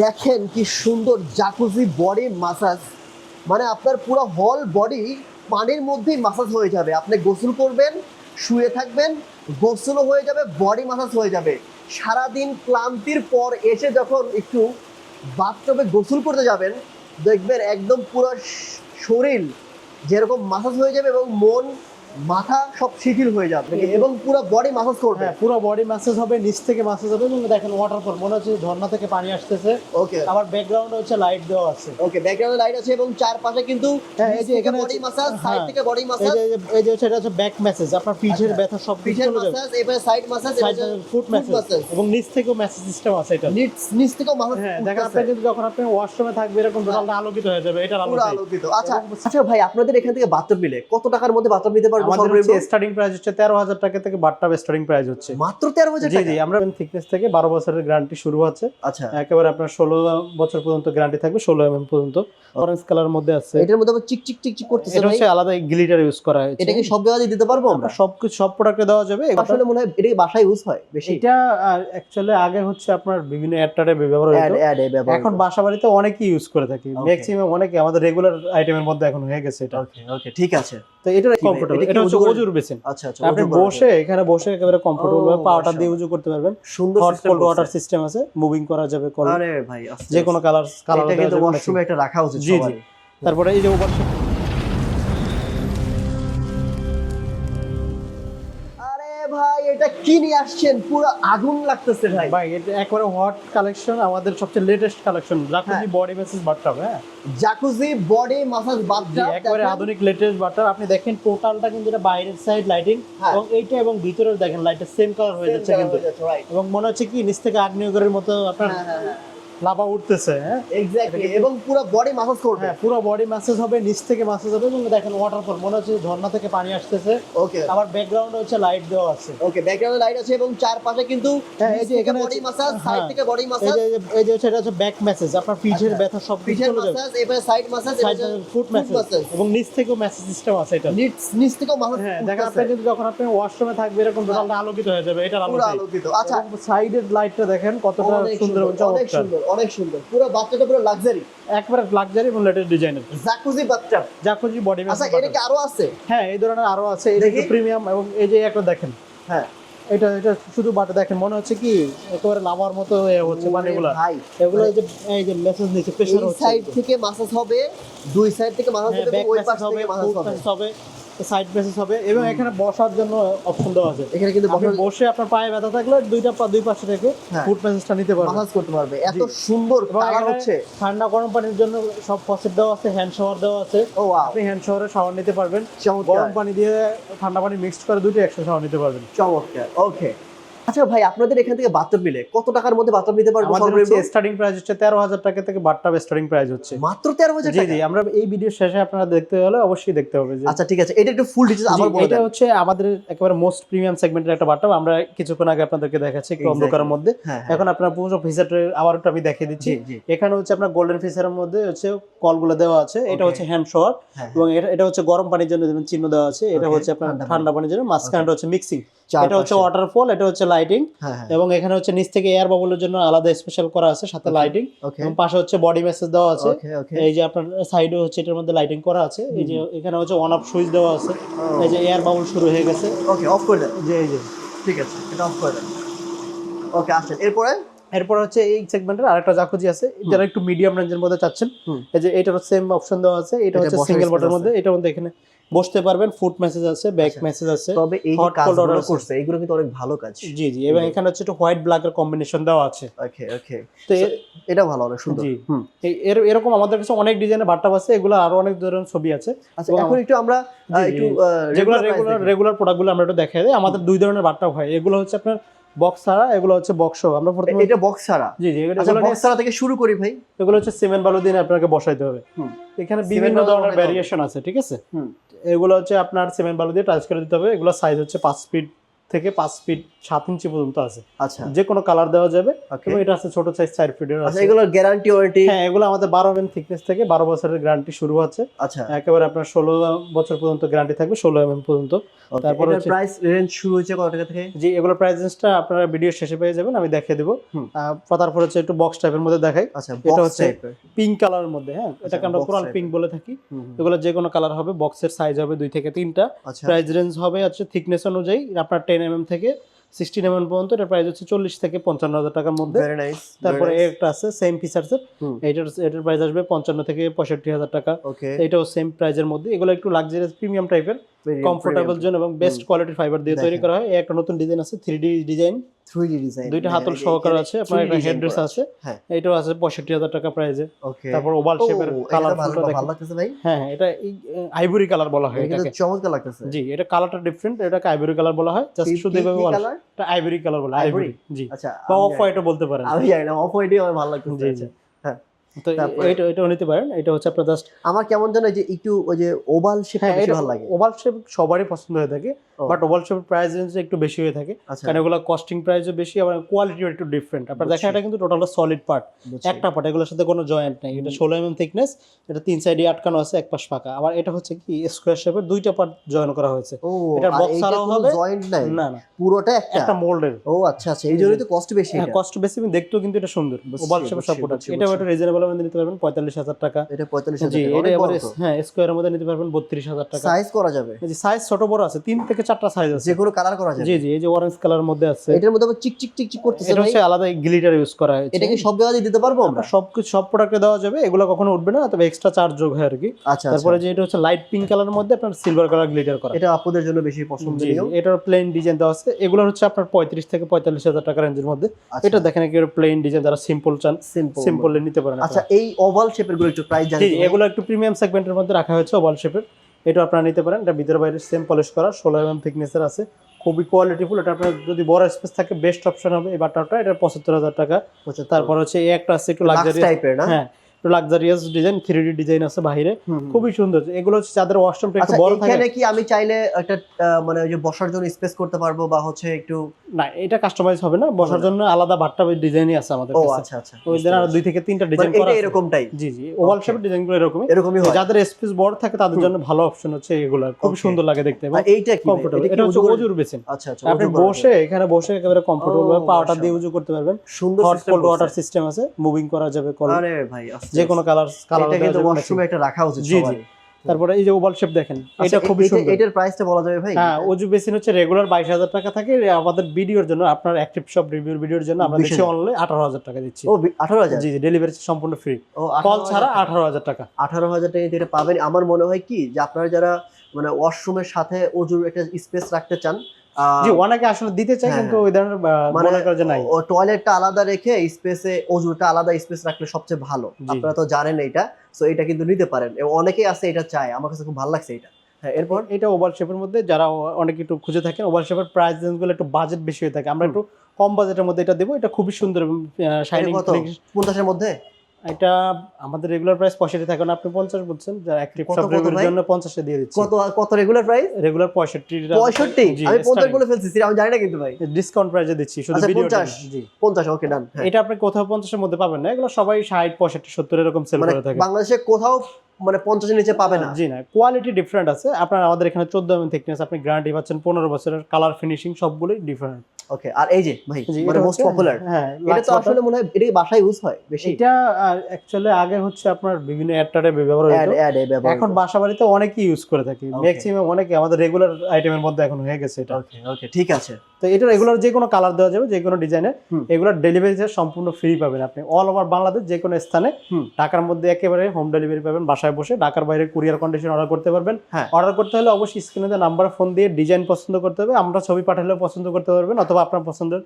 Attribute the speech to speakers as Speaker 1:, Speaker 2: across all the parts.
Speaker 1: দেখেন কি সুন্দর জাকুজি বডি মাসাজ মানে আপনার পুরো হল বডি পানির মধ্যেই মাসাজ হয়ে যাবে। আপনি গোসল করবেন, শুয়ে থাকবেন, গোসলও হয়ে যাবে বডি মাসাজ হয়ে যাবে। সারাদিন ক্লান্তির পর এসে যখন একটু বাথটবে গোসল করতে যাবেন, দেখবেন একদম পুরো শরীর যেরকম মাসাজ হয়ে যাবে এবং মন মাথা সব শিথিল হয়ে যাবে এবং পুরো বডি মাসাজ করবে?
Speaker 2: হ্যাঁ পুরো বডি ম্যাসেজ হবে নিচ থেকে ম্যাসেজ হবে এবং দেখেন ওয়াটারফল মনে হচ্ছে ঝর্ণা থেকে পানি আসতেছে।
Speaker 1: ওকে
Speaker 2: আবার ব্যাকগ্রাউন্ডে হচ্ছে লাইট দেওয়া আছে।
Speaker 1: ওকে ব্যাকগ্রাউন্ডে লাইট আছে এবং চারপাশে কিন্তু
Speaker 2: হ্যাঁ, এই যে এখানে
Speaker 1: বডি মাসাজ সাইড
Speaker 2: হ্যাঁ।
Speaker 1: থেকে বডি
Speaker 2: যে এই যে- এই যে হচ্ছে এটা হচ্ছে ব্যাক মেসেজ আপনার পিঠের
Speaker 1: আচ্ছা।
Speaker 2: ব্যথা সব
Speaker 1: পিঠের
Speaker 2: চলে যাবে।
Speaker 1: মাসাজ এবারে সাইড
Speaker 2: সাইড ফুট মাসাজ এবং নিচ থেকেও মেসেজ সিস্টেম আছে এটা।
Speaker 1: নিচ নিচ থেকেও মাসাজ
Speaker 2: হ্যাঁ দেখেন আপনি কিন্তু যখন আপনি ওয়াশরুমে থাকবে এরকম টোটালটা আলোকিত হয়ে যাবে এটা
Speaker 1: আলোকিত। আচ্ছা আচ্ছা ভাই আপনাদের এখান থেকে বাথটব মিলে কত টাকার মধ্যে বাথটব নিতে পারব
Speaker 2: আমাদের হচ্ছে স্টার্টিং প্রাইস হচ্ছে তেরো হাজার টাকা থেকে স্টার্টিং প্রাইস হচ্ছে।
Speaker 1: মাত্র তেরো হাজার
Speaker 2: জি
Speaker 1: টাকা?
Speaker 2: জি আমরা থিকনেস থেকে বারো বছরের গ্যারান্টি শুরু
Speaker 1: আচ্ছা।
Speaker 2: একেবারে আপনার ষোলো বছর পর্যন্ত গ্যারান্টি থাকবে পর্যন্ত। অরেঞ্জ কালার মধ্যে আছে।
Speaker 1: এটার মধ্যে আবার চিক চিক চিক চিক করতেছে
Speaker 2: এটা হচ্ছে আলাদা গ্লিটার ইউজ করা হয়েছে।
Speaker 1: এটা কি সব জায়গায় দিতে পারব আমরা?
Speaker 2: সব কিছু সব প্রোডাক্টে দেওয়া যাবে।
Speaker 1: আসলে মনে হয় এটা বাসায় ইউজ হয় বেশি।
Speaker 2: এটা অ্যাকচুয়ালি আগে হচ্ছে আপনার বিভিন্ন অ্যাডটারে ব্যবহার হতো। এখন বাসা বাড়িতে অনেকেই ইউজ করে থাকি। ম্যাক্সিমাম অনেকে আমাদের রেগুলার আইটেমের মধ্যে এখন হয়ে গেছে এটা।
Speaker 1: ওকে ওকে ঠিক আছে।
Speaker 2: তো এটা কমফোর্টেবল
Speaker 1: এটা
Speaker 2: হচ্ছে ওজুর বেসিন
Speaker 1: আচ্ছা আচ্ছা
Speaker 2: আপনি বসে এখানে বসে একেবারে কমফোর্টেবল ভাবে
Speaker 1: ও,
Speaker 2: দিয়ে। উজু করতে পারবেন।
Speaker 1: সুন্দর
Speaker 2: হট কোল্ড ওয়াটার সিস্টেম আছে মুভিং করা যাবে কল
Speaker 1: আরে ভাই
Speaker 2: যে কোনো কালার কালার
Speaker 1: এটা কিন্তু ওয়াশরুমে একটা রাখা উচিত
Speaker 2: জি, জি। তারপরে এই যে উপর
Speaker 1: কি নিয়ে আসছেন? পুরো আগুন লাগতেছে ভাই।
Speaker 2: ভাই এটা একবারে হট কালেকশন আমাদের সবচেয়ে latest collection jacuzzi body massage বাটটা হ্যাঁ?
Speaker 1: জাকুজি বডি মাসাজ
Speaker 2: জি,
Speaker 1: বাথটাব
Speaker 2: একবারে আধুনিক লেটেস্ট বাথটাব আপনি দেখেন টোটালটা কিন্তু এটা বাইরের সাইড লাইটিং
Speaker 1: হ্যাঁ।
Speaker 2: এবং এইটা এবং ভিতরের দেখেন লাইটের সেম কালার হয়ে যাচ্ছে কিন্তু। এবং মনে হচ্ছে কি নিচ থেকে আগ্নেয়গড়ের মতো আপনার লাভা উঠতেছে হ্যাঁ?
Speaker 1: এক্স্যাক্টলি এবং পুরো বডি করবে।
Speaker 2: হ্যাঁ পুরো বডি ম্যাসেজ হবে নিচ থেকে ম্যাসেজ হবে এবং দেখেন ওয়াটারফল মনে হচ্ছে ঝর্ণা থেকে পানি আসতেছে।
Speaker 1: ওকে
Speaker 2: আবার ব্যাকগ্রাউন্ডে হচ্ছে লাইট দেওয়া আছে।
Speaker 1: ওকে ব্যাকগ্রাউন্ডে লাইট আছে এবং চারপাশে কিন্তু
Speaker 2: হ্যাঁ, এই যে এখানে
Speaker 1: বডি সাইড। থেকে বডি
Speaker 2: এই যে- এই যে হচ্ছে এটা হচ্ছে ব্যাক আপনার পিঠের
Speaker 1: আচ্ছা।
Speaker 2: ব্যথা সব
Speaker 1: পিঠের এবারে সাইড
Speaker 2: ফুট এবং নিচ থেকেও মেসেজ সিস্টেম আছে এটা।
Speaker 1: নিচ নিচ থেকেও মাসাজ
Speaker 2: হ্যাঁ দেখেন আপনি কিন্তু যখন আপনি ওয়াশরুমে থাকবে এরকম টোটালটা আলোকিত হয়ে যাবে এটা
Speaker 1: আলোকিত। আচ্ছা।
Speaker 2: সাইডের লাইটটা দেখেন কতটা সুন্দর চমৎকার
Speaker 1: সুন্দর। অনেক সুন্দর। পুরো বাচ্চাটা পুরো লাক্সারি
Speaker 2: একবারে লাক্সারি এবং লেটেস্ট ডিজাইনের।
Speaker 1: জাকুজি বাথটাব
Speaker 2: জাকুজি বডি
Speaker 1: আচ্ছা এটা কি আরও আছে?
Speaker 2: হ্যাঁ এই ধরনের আরও আছে। এটা
Speaker 1: দেখি।
Speaker 2: প্রিমিয়াম এবং এই যে একটা দেখেন।
Speaker 1: হ্যাঁ।
Speaker 2: এটা এটা শুধু বাটে দেখেন মনে হচ্ছে কি একেবারে লাভার মতো হচ্ছে পানিগুলা
Speaker 1: ভাই।
Speaker 2: এগুলো এই যে এই যে মেসেজ নিচ্ছে প্রেসার হচ্ছে।
Speaker 1: সাইড থেকে মাসাজ হবে দুই সাইড থেকে মাসাজ
Speaker 2: হ্যাঁ
Speaker 1: হবে ওই পাশ থেকে মেসেজ হবে।
Speaker 2: সাইড হবে এবং এখানে বসার জন্য অপশন দেওয়া আছে।
Speaker 1: এখানে কিন্তু
Speaker 2: বসে আপনার পায়ে ব্যথা থাকলে দুইটা পা দুই পাশে থেকে
Speaker 1: হ্যাঁ।
Speaker 2: ফুট মেসেজটা নিতে পারবে
Speaker 1: মাসাজ করতে পারবে। এত সুন্দর কালার হচ্ছে।
Speaker 2: ঠান্ডা গরম পানির জন্য সব ফসেট দেওয়া আছে হ্যান্ড শাওয়ার দেওয়া আছে।
Speaker 1: ও
Speaker 2: আপনি হ্যান্ড শাওয়ারে শাওয়ার নিতে পারবেন। গরম পানি দিয়ে ঠান্ডা পানি মিক্সড করে দুটো একসাথে শাওয়ার নিতে পারবেন।
Speaker 1: চমৎকার। ওকে আচ্ছা ভাই আপনাদের এখান থেকে বাথটব মিলে কত টাকার মধ্যে বাথটব নিতে পারব
Speaker 2: আমাদের হচ্ছে স্টার্টিং প্রাইস হচ্ছে তেরো হাজার টাকা থেকে বাটটা স্টার্টিং প্রাইস হচ্ছে।
Speaker 1: মাত্র তেরো হাজার
Speaker 2: জি জি আমরা এই ভিডিও শেষে আপনারা দেখতে হলে অবশ্যই দেখতে হবে
Speaker 1: আচ্ছা ঠিক আছে এটা একটু ফুল ডিটেইলস আবার বলে
Speaker 2: এটা হচ্ছে আমাদের একেবারে মোস্ট প্রিমিয়াম সেগমেন্টের একটা বাট্টা আমরা কিছুক্ষণ আগে আপনাদেরকে দেখাচ্ছি একটু. অন্ধকারের মধ্যে।
Speaker 1: হ্যাঁ
Speaker 2: এখন আপনার পুরো ফিচারটা আবার একটু আমি দেখিয়ে দিচ্ছি। এখানে হচ্ছে আপনার গোল্ডেন ফিচারের মধ্যে হচ্ছে কলগুলো দেওয়া আছে। এটা হচ্ছে হ্যান্ড শাওয়ার
Speaker 1: হ্যাঁ
Speaker 2: এবং এটা হচ্ছে গরম পানির জন্য চিহ্ন দেওয়া আছে এটা হচ্ছে আপনার
Speaker 1: ঠান্ডা
Speaker 2: পানির জন্য। মাঝখানটা হচ্ছে মিক্সিং এটা হচ্ছে। ওয়াটারফল এটা হচ্ছে লাইটিং
Speaker 1: হ্যাঁ হ্যাঁ।
Speaker 2: এবং এখানে হচ্ছে নিচ থেকে এয়ার বাবলের জন্য আলাদা স্পেশাল করা আছে সাথে লাইটিং এবং পাশে হচ্ছে বডি মেসেজ দেওয়া আছে। এই যে আপনার সাইডে হচ্ছে এটার মধ্যে লাইটিং করা আছে। এই যে এখানে হচ্ছে অন অফ সুইচ দেওয়া আছে। এই যে এয়ার বাবল শুরু হয়ে গেছে।
Speaker 1: ওকে অফ করে দেন।
Speaker 2: জি জি।
Speaker 1: ঠিক আছে এটা অফ করে দেন। ওকে আচ্ছা এরপরে?
Speaker 2: এরপর হচ্ছে এই সেগমেন্টের আরেকটা জাকুজি আছে। যারা একটু মিডিয়াম রেঞ্জের মধ্যে চাচ্ছেন এই যে এটারও সেম অপশন দেওয়া আছে এটা
Speaker 1: এটা
Speaker 2: হচ্ছে সিঙ্গেল বটের মধ্যে এটার মধ্যে এখানে বসতে পারবেন ফুট মেসেজ আছে ব্যাক
Speaker 1: আচ্ছা।
Speaker 2: মেসেজ আছে
Speaker 1: তবে এই যে কাজগুলো করছে এগুলো কিন্তু অনেক ভালো কাজ।
Speaker 2: জি জি এবং এখানে হচ্ছে একটু হোয়াইট ব্ল্যাক এর কম্বিনেশন দেওয়া আছে।
Speaker 1: ওকে ওকে।
Speaker 2: তো
Speaker 1: এটা ভালো অনেক সুন্দর।
Speaker 2: জি। এই- এর এরকম আমাদের কাছে অনেক ডিজাইনের বাট্টাপ আছে এগুলো আরও অনেক ধরনের ছবি আছে।
Speaker 1: আচ্ছা এখন একটু আমরা একটু।
Speaker 2: যেগুলো রেগুলার। রেগুলার প্রোডাক্টগুলো আমরা একটু দেখাই দিই আমাদের দুই ধরনের বাট্টাপ হয়। এগুলো হচ্ছে আপনার বক্স ছাড়া এগুলো হচ্ছে বক্স আমরা প্রথমে
Speaker 1: এটা বক্স ছাড়া?
Speaker 2: জি জি এগুলো
Speaker 1: আচ্ছা বক্স ছাড়া থেকে শুরু করি ভাই।
Speaker 2: এগুলো হচ্ছে সিমেন্ট বালু দিয়ে আপনাকে বসাইতে হবে। এখানে বিভিন্ন ধরনের
Speaker 1: বসাইতে
Speaker 2: ভ্যারিয়েশন আছে ঠিক আছে? এগুলো হচ্ছে আপনার সিমেন্ট বালু দিয়ে টাচ করে দিতে হবে। এগুলো সাইজ হচ্ছে পাঁচ ফিট থেকে পাঁচ ফিট সাত ইঞ্চি পর্যন্ত আছে।
Speaker 1: আচ্ছা।
Speaker 2: যে কোনো কালার দেওয়া যাবে। এবং এটা আছে ছোট সাইজ চার ফিটের
Speaker 1: আচ্ছা
Speaker 2: আছে।
Speaker 1: এগুলোর গ্যারান্টি ওয়ারেন্টি
Speaker 2: হ্যাঁ এগুলো আমাদের বারো এম থিকনেস থেকে বারো বছরের গ্যারান্টি শুরু হচ্ছে।
Speaker 1: আচ্ছা।
Speaker 2: একেবারে আপনার ষোলো বছর পর্যন্ত গ্যারান্টি থাকবে ষোলো এম পর্যন্ত। তারপর
Speaker 1: প্রাইস রেঞ্জ শুরু হয়েছে কত টাকা থেকে?
Speaker 2: জি এগুলো প্রাইস রেঞ্জটা আপনারা ভিডিও শেষে পেয়ে যাবেন আমি দেখিয়ে দেবো। তারপর হচ্ছে একটু বক্স টাইপের মধ্যে দেখাই।
Speaker 1: আচ্ছা
Speaker 2: এটা হচ্ছে পিঙ্ক কালারের মধ্যে হ্যাঁ এটাকে আমরা
Speaker 1: box
Speaker 2: কোরাল পিঙ্ক বলে থাকি। এগুলো যে কোনো কালার হবে বক্সের সাইজ হবে দুই থেকে তিনটা।
Speaker 1: আচ্ছা।
Speaker 2: প্রাইস রেঞ্জ হবে হচ্ছে থিকনেস অনুযায়ী আপনার টেন এম থেকে সিক্সটিন এম এম পর্যন্ত এটার প্রাইস হচ্ছে চল্লিশ থেকে পঞ্চান্ন হাজার টাকার মধ্যে। তারপরে একটা আছে সেম ফিচার্সের। এটার এটার প্রাইস আসবে পঞ্চান্ন থেকে পঁয়ষট্টি হাজার টাকা। এটাও সেম প্রাইজের মধ্যে। এগুলো একটু লাক্সারিয়াস প্রিমিয়াম টাইপের কমফোর্টেবল জন্য এবং বেস্ট কোয়ালিটির ফাইবার দিয়ে তৈরি করা হয়। একটা নতুন ডিজাইন আছে three D design
Speaker 1: 3D design
Speaker 2: দুইটা হাতল সহকারে আছে আপনার একটা হেডরেস আছে।
Speaker 1: হ্যাঁ।
Speaker 2: এটাও আছে পঁয়ষট্টি হাজার টাকা প্রাইজে
Speaker 1: ওকে
Speaker 2: তারপর ওভাল শেপের কালার
Speaker 1: ভালো লাগতেছে ভাই?
Speaker 2: হ্যাঁ হ্যাঁ, এটা আইভরি কালার বলা হয়
Speaker 1: এটা
Speaker 2: এটাকে।
Speaker 1: চমৎকার লাগতেছে।
Speaker 2: জি এটা কালারটা ডিফারেন্ট এটাকে আইভরি কালার বলা হয়। জাস্ট শুধু এভাবে বলা এটা আইভরি কালার বলা আইভরি জি।
Speaker 1: আচ্ছা
Speaker 2: বা অফ
Speaker 1: জানি-
Speaker 2: হোয়াইটও বলতে পারেন।
Speaker 1: আমি জানি না অফ হোয়াইটই আমার ভালো লাগতেছে
Speaker 2: জি,
Speaker 1: আচ্ছা।
Speaker 2: জি।
Speaker 1: হ্যাঁ।
Speaker 2: তো এটা এটাও নিতে পারেন। এটা হচ্ছে আপনার জাস্ট
Speaker 1: আমার কেমন যেন যে একটু ওই যে ওভাল শেপটা
Speaker 2: হ্যাঁ
Speaker 1: বেশি
Speaker 2: এটা
Speaker 1: ভালো লাগে।
Speaker 2: ওভাল শেপ সবারই পছন্দ হয়ে থাকে বাট ওভাল শেপের প্রাইস রেঞ্জ একটু বেশি হয়ে থাকে।
Speaker 1: আচ্ছা।
Speaker 2: কারণ এগুলো কস্টিং প্রাইসও বেশি আবার কোয়ালিটিও একটু ডিফারেন্ট আপনার দেখেন এটা কিন্তু টোটাল সলিড পার্ট একটা পার্ট এগুলোর সাথে কোনো জয়েন্ট নেই। এটা ষোলো এমএম থিকনেস এটা তিন সাইডে আটকানো আছে এক পাশ ফাঁকা। আবার এটা হচ্ছে কি স্কোয়ার শেপের দুইটা পার্ট জয়েন করা হয়েছে।
Speaker 1: ও
Speaker 2: এটার
Speaker 1: আর
Speaker 2: box
Speaker 1: এইটা
Speaker 2: ছাড়াও হবে?
Speaker 1: জয়েন্ট নাই?
Speaker 2: না না।
Speaker 1: পুরোটা একটা?
Speaker 2: একটা মোল্ডের
Speaker 1: ও আচ্ছা আচ্ছা। এই জন্যই তো কষ্ট বেশি
Speaker 2: হ্যাঁ
Speaker 1: এটা।
Speaker 2: কষ্ট বেশি দেখতেও কিন্তু এটা সুন্দর। ওভাল শেপের
Speaker 1: বুঝছি।
Speaker 2: একটা রিজনেবল মধ্যে নিতে পারবেন পঁয়তাল্লিশ হাজার টাকা।
Speaker 1: এটা 45
Speaker 2: জি এটা এবারে হ্যাঁ স্কোয়ারের মধ্যে নিতে পারবেন বত্রিশ হাজার টাকা।
Speaker 1: সাইজ করা যাবে।
Speaker 2: সাইজ ছোট বড় আছে তিন থেকে চারটা সাইজ আছে।
Speaker 1: যে কোনো কালার করা যাবে।
Speaker 2: জি জি এই যে অরেঞ্জ কালার মধ্যে আছে।
Speaker 1: এটার মধ্যে চিক চিক চিক চিক করতেছে
Speaker 2: এটা হচ্ছে আলাদা গ্লিটার ইউজ করা হয়েছে।
Speaker 1: এটা কি সব জায়গায় দিতে পারব আমরা?
Speaker 2: সব সব প্রোডাক্টে দেওয়া যাবে এগুলো কখনো উঠবে না তবে এক্সট্রা চার্জ যোগ হয় আর কি।
Speaker 1: আচ্ছা
Speaker 2: তারপরে
Speaker 1: তারপরে
Speaker 2: যে এটা হচ্ছে লাইট পিঙ্ক কালারের মধ্যে আপনার সিলভার কালার গ্লিটার করা।
Speaker 1: এটা আপনাদের জন্য বেশি
Speaker 2: জি
Speaker 1: পছন্দনীয়।
Speaker 2: এটার প্লেন ডিজাইন দেওয়া আছে। এগুলো হচ্ছে আপনার পঁয়ত্রিশ থেকে পঁয়তাল্লিশ হাজার টাকা রেঞ্জের মধ্যে।
Speaker 1: আচ্ছা,
Speaker 2: এটা দেখেন একেবারে প্লেন ডিজাইন যারা সিম্পল চান
Speaker 1: সিম্পল
Speaker 2: সিম্পল নিতে পারেন।
Speaker 1: আচ্ছা এই ওভাল শেপেরগুলো একটু প্রাইস। জানি
Speaker 2: এগুলো একটু প্রিমিয়াম সেগমেন্টের মধ্যে রাখা হয়েছে ওভাল শেপের এটা আপনারা নিতে পারেন। এটা ভিতরে বাইরে সেম পলিশ করা ষোলো এম থিকনেসের আছে। খুবই কোয়ালিটিফুল এটা আপনার যদি বড় স্পেস থাকে বেস্ট অপশন হবে এই বাটারটা এটা পঁচাত্তর হাজার টাকা। তারপর হচ্ছে এই একটা আছে একটু লাক্সারি
Speaker 1: টাইপের না?
Speaker 2: হ্যাঁ। Luxurious design three D design আছে বাইরে। খুবই সুন্দর। এগুলো হচ্ছে যাদের ওয়াশরুমটা একটু
Speaker 1: আচ্ছা
Speaker 2: বড় থাকে।
Speaker 1: এখানে কি আমি চাইলে একটা মানে ওই যে বসার জন্য স্পেস করতে পারব বা হচ্ছে একটু
Speaker 2: না এটা কাস্টমাইজ হবে না। বসার জন্য আলাদা বাট্টা ডিজাইনই আছে আমাদের
Speaker 1: ও আচ্ছা আচ্ছা
Speaker 2: ওই দিন আরও দুই থেকে তিনটা ডিজাইন
Speaker 1: মানে
Speaker 2: করা আছে।
Speaker 1: এরকমটাই
Speaker 2: জি জি ওভাল শেপের ডিজাইনগুলো এরকমই।
Speaker 1: এরকমই হয়।
Speaker 2: যাদের স্পেস বড় থাকে তাদের জন্য ভালো অপশন হচ্ছে এগুলো খুব সুন্দর লাগে দেখতে এবং
Speaker 1: এইটা কি? এটা
Speaker 2: হচ্ছে অজুর বেসিন
Speaker 1: আচ্ছা আচ্ছা
Speaker 2: আপনি বসে এখানে বসে একেবারে কমফোর্টেবল ভাবে পাওয়াটা দিয়ে
Speaker 1: মাশাআল্লাহ।
Speaker 2: উজু করতে পারবেন।
Speaker 1: সুন্দর
Speaker 2: কোল্ড ওয়াটার সিস্টেম আছে। মুভিং করা যাবে কল
Speaker 1: আরে ভাই
Speaker 2: যে কোনো কালার কালার
Speaker 1: এটা কিন্তু ওয়াশরুমে একটা রাখা উচিত
Speaker 2: জি, জি। তারপরে এই যে ওভাল শেপ দেখেন
Speaker 1: আচ্ছা,
Speaker 2: এটা খুবই সুন্দর।
Speaker 1: এটার প্রাইসটা বলা যাবে ভাই?
Speaker 2: হ্যাঁ অজু বেসিন হচ্ছে রেগুলার বাইশ হাজার টাকা থাকে আমাদের ভিডিওর জন্য আপনার অ্যাক্টিভ শপ রিভিউর ভিডিওর জন্য আমরা দিচ্ছি অনলাইন আঠারো হাজার টাকা দিচ্ছি।
Speaker 1: ও আঠারো হাজার?
Speaker 2: জি জি ডেলিভারি সম্পূর্ণ ফ্রি
Speaker 1: ও
Speaker 2: কল ছাড়া আঠারো হাজার টাকা।
Speaker 1: আঠারো হাজার টাকা এটা পাবেন। আমার মনে হয় কি যে আপনারা যারা মানে ওয়াশরুমের সাথে অজুর একটা স্পেস রাখতে চান
Speaker 2: জি অনেকে আসলে দিতে চায়
Speaker 1: হ্যাঁ,
Speaker 2: কিন্তু ওই ধরনের
Speaker 1: মানে
Speaker 2: মনে করে যে নাই।
Speaker 1: টয়লেটটা আলাদা রেখে স্পেসে অজুটা আলাদা স্পেস রাখলে সবচেয়ে ভালো। আপনারা তো জানেন এটা সো এটা কিন্তু নিতে পারেন। এবং অনেকেই আছে এটা চায় আমার কাছে খুব ভালো লাগছে এটা। হ্যাঁ এরপর?
Speaker 2: এটা ওভাল শেপের মধ্যে যারা অনেক একটু খুঁজে থাকেন ওভাল শেপের প্রাইসগুলো একটু বাজেট বেশি হয়ে থাকে। আমরা একটু কম বাজেটের মধ্যে এটা দেবো এটা খুবই সুন্দর শাইনিং
Speaker 1: পঞ্চাশের মধ্যে?
Speaker 2: এটা আমাদের রেগুলার প্রাইস পঁয়ষট্টি থাকে না আপনি পঞ্চাশ বলছেন যারা অ্যাক্টিভ
Speaker 1: কত,
Speaker 2: সব
Speaker 1: কত
Speaker 2: রেগুলার
Speaker 1: ভাই?
Speaker 2: জন্য পঞ্চাশে দিয়ে দিচ্ছি।
Speaker 1: কত কত রেগুলার প্রাইস
Speaker 2: রেগুলার পঁয়ষট্টি
Speaker 1: পঁয়ষট্টি? আমি পঞ্চাশ বলে ফেলছি আমি জানি না কিন্তু ভাই।
Speaker 2: ডিসকাউন্ট প্রাইসে দিচ্ছি শুধু
Speaker 1: আচ্ছা,
Speaker 2: ভিডিও
Speaker 1: 50
Speaker 2: জি
Speaker 1: পঞ্চাশ ওকে ডান
Speaker 2: এটা আপনি কোথাও পঞ্চাশের মধ্যে পাবেন না এগুলো সবাই ষাট পঁয়ষট্টি সত্তর এরকম সেল
Speaker 1: মানে
Speaker 2: করে থাকে।
Speaker 1: বাংলাদেশে কোথাও মানে পঞ্চাশের নিচে পাবে না।
Speaker 2: জি না কোয়ালিটি ডিফারেন্ট আছে। আপনার আমাদের এখানে চোদ্দ এম থিকনেস আপনি গ্যারান্টি পাচ্ছেন পনেরো বছরের কালার ফিনিশিং সবগুলোই ডিফারেন্ট
Speaker 1: ওকে আর এই যে ভাই মানে মোস্ট পপুলার
Speaker 2: হ্যাঁ
Speaker 1: এটা তো আসলে মনে হয় এটা বাসায় ইউজ হয় বেশি।
Speaker 2: এটা অ্যাকচুয়ালি আগে হচ্ছে আপনার বিভিন্ন অ্যাডটারে ব্যবহার হতো এখন বাসা বাড়িতে অনেকেই ইউজ করে থাকি। ম্যাক্সিমাম অনেকে আমাদের রেগুলার আইটেমের মধ্যে এখন হয়ে গেছে এটা।
Speaker 1: ওকে ওকে ঠিক আছে।
Speaker 2: তো এটা রেগুলার যে কোনো কালার দেওয়া যাবে যে কোনো এগুলোর ডেলিভারি সম্পূর্ণ ফ্রি পাবেন আপনি। অল ওভার বাংলাদেশ যে কোনো স্থানে। ঢাকার মধ্যে একেবারে হোম ডেলিভারি পাবেন বাসায় বসে। ঢাকার বাইরে কুরিয়ার কন্ডিশন অর্ডার করতে পারবেন।
Speaker 1: হ্যাঁ।
Speaker 2: অর্ডার করতে হলে অবশ্যই স্ক্রিনে নাম্বার ফোন দিয়ে ডিজাইন পছন্দ করতে হবে। আমরা ছবি পাঠালেও পছন্দ করতে পারবেন অথবা আপনার পছন্দের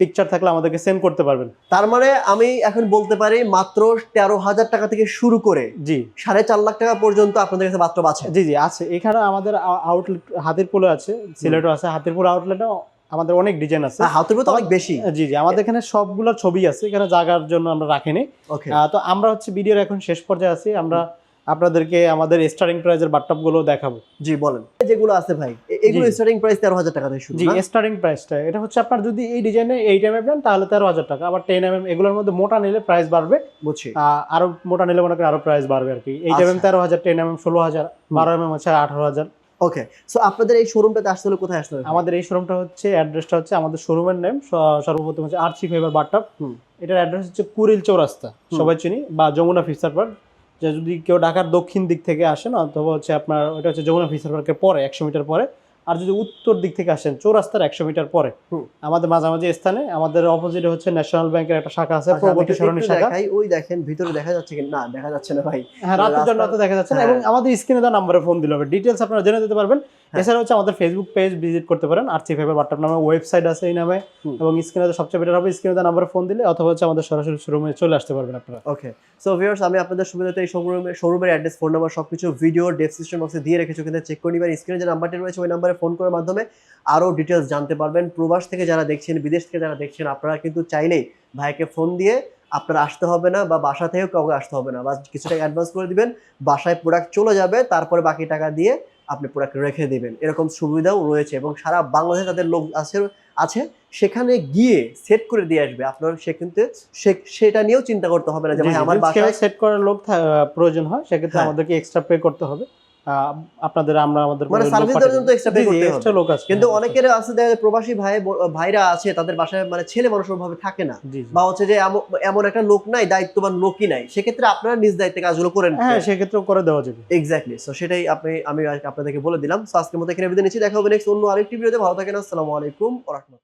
Speaker 2: পিকচার থাকলে আমাদেরকে সেন্ড করতে পারবেন।
Speaker 1: তার মানে আমি এখন বলতে পারি মাত্র তেরো হাজার টাকা থেকে শুরু করে
Speaker 2: জি।
Speaker 1: সাড়ে চার লাখ টাকা পর্যন্ত আপনাদের কাছে মাত্র আছে।
Speaker 2: জি জি আছে। এখানে আমাদের আউটলেট হাতিরপুলে আছে সিলেটও আছে হাতিরপুল আউটলেটও আমাদের অনেক ডিজাইন আছে।
Speaker 1: হ্যাঁ, হাতের তো অনেক বেশি।
Speaker 2: জি জি আমাদের এখানে সবগুলোর ছবি আছে এখানে জাগার জন্য আমরা রাখিনি।
Speaker 1: ওকে
Speaker 2: তো আমরা হচ্ছে ভিডিওর এখন শেষ পর্যায়ে আছি। আমরা আপনাদেরকে আমাদের স্টার্টিং প্রাইজের বাটটপগুলো দেখাবো।
Speaker 1: জি বলেন। যেগুলো আছে ভাই এগুলো স্টার্টিং প্রাইস তেরো হাজার টাকা থেকে শুরু
Speaker 2: জি? স্টার্টিং প্রাইসটা এটা হচ্ছে আপনার যদি এই ডিজাইনে এইট এম এম নেন তাহলে তেরো হাজার টাকা। আবার টেন এম এম এগুলোর মধ্যে মোটা নিলে প্রাইস বাড়বে।
Speaker 1: বুঝছি।
Speaker 2: আরও মোটা নিলে মনে করেন আরও প্রাইস বাড়বে আর কি। এইট এম এম
Speaker 1: আচ্ছা।
Speaker 2: তেরো হাজার টেন এম এম ষোলো হাজার বারো এম এম হচ্ছে আঠারো হাজার।
Speaker 1: ওকে সো আপনাদের এই শোরুমটাতে আসতে হলে কোথায় আসতে হবে?
Speaker 2: আমাদের এই শোরুমটা হচ্ছে অ্যাড্রেসটা হচ্ছে আমাদের শোরুমের নেম সর্বপ্রথম হচ্ছে আর্চি ফাইবার বাটটপ
Speaker 1: হুম।
Speaker 2: এটার অ্যাড্রেস হচ্ছে কুড়িল চৌরাস্তা। সবাই চিনি বা যমুনা ফিসার পার্ক যে যদি কেউ ঢাকার দক্ষিণ দিক থেকে আসেন অথবা হচ্ছে আপনার ওটা হচ্ছে যমুনা ফিসার পার্কের পরে, একশো মিটার পরে আর যদি উত্তর দিক থেকে আসেন চৌরাস্তার একশো মিটার পরে। আমাদের মাঝামাঝি স্থানে আমাদের অপোজিটে হচ্ছে ন্যাশনাল ব্যাংকের একটা শাখা আছে
Speaker 1: আচ্ছা,
Speaker 2: প্রগতি সরণি শাখা।
Speaker 1: ওই দেখেন ভিতরে দেখা যাচ্ছে কি না দেখা যাচ্ছে না ভাই।
Speaker 2: হ্যাঁ রাতের জন্য
Speaker 1: রাস্তার-
Speaker 2: তো দেখা যাচ্ছে না
Speaker 1: হ্যাঁ।
Speaker 2: এবং আমাদের স্ক্রিনে দেওয়া নাম্বারে ফোন দিলে হবে। ডিটেলস আপনারা জেনে যেতে পারবেন।
Speaker 1: হ্যাঁ।
Speaker 2: এছাড়া হচ্ছে আমাদের ফেসবুক পেজ ভিজিট করতে পারেন আরসি ফাইবার বাট্টাপ নামে ওয়েবসাইট আছে এই নামে। এবং স্ক্রিনে সবচেয়ে বেটার হবে স্ক্রিনে দেওয়া নাম্বারে ফোন দিলে অথবা হচ্ছে আমাদের সরাসরি শোরুমে চলে আসতে পারবেন আপনারা।
Speaker 1: ওকে সো ভিউয়ার্স আমি আপনাদের সুবিধাতে এই শোরুমের শোরুমের অ্যাড্রেস ফোন নাম্বার সবকিছু ভিডিও ডেসক্রিপশন বক্সে দিয়ে রেখেছি ওখানে চেক করে নিবেন। স্ক্রিনে যে নাম্বারটি রয়েছে ওই নাম্বারে ফোন করার মাধ্যমে আরও ডিটেলস জানতে পারবেন। প্রবাস থেকে যারা দেখছেন বিদেশ থেকে যারা দেখছেন আপনারা কিন্তু চাইলেই ভাইকে ফোন দিয়ে আপনারা আসতে হবে না বা বাসা থেকেও কাউকে আসতে হবে না। বা কিছু টাকা অ্যাডভান্স করে দিবেন বাসায় প্রোডাক্ট চলে যাবে তারপরে বাকি টাকা দিয়ে আপনি প্রোডাক্ট রেখে দিবেন। এরকম সুবিধাও রয়েছে এবং সারা বাংলাদেশে তাদের লোক আছে আছে সেখানে গিয়ে সেট করে দিয়ে আসবে। আপনার সে কিন্তু সেটা নিয়েও চিন্তা করতে হবে না যে ভাই আমার বাসায়
Speaker 2: সেট করার লোক প্রয়োজন হয় সেক্ষেত্রে
Speaker 1: হ্যাঁ।
Speaker 2: আমাদেরকে এক্সট্রা পে করতে হবে। আপনাদের আমরা আমাদের
Speaker 1: মানে সার্ভিস দেওয়ার জন্য এক্সট্রা পে করতে হবে।
Speaker 2: এক্সট্রা লোক আছে।
Speaker 1: কিন্তু
Speaker 2: হ্যাঁ,
Speaker 1: অনেকের আছে দেখা প্রবাসী ভাই ভাইরা আছে তাদের বাসায় মানে ছেলে মানুষ ভাবে থাকে না। বা হচ্ছে যে এমন- একটা লোক নাই দায়িত্ববান লোকই নাই। সেক্ষেত্রে আপনারা নিজ দায়িত্বে কাজগুলো করেন
Speaker 2: হ্যাঁ সেক্ষেত্রেও করে দেওয়া যাবে।
Speaker 1: এক্স্যাক্টলি সো সেটাই আপনি আমি আপনাদেরকে বলে দিলাম। সো আজকের মতো এখানে বিদায় নিচ্ছি। দেখা হবে নেক্সট অন্য আরেকটি ভিডিওতে ভালো থাকেন। আসসালামু আলাইকুম। ওয়া রাহমাতুল্লাহ।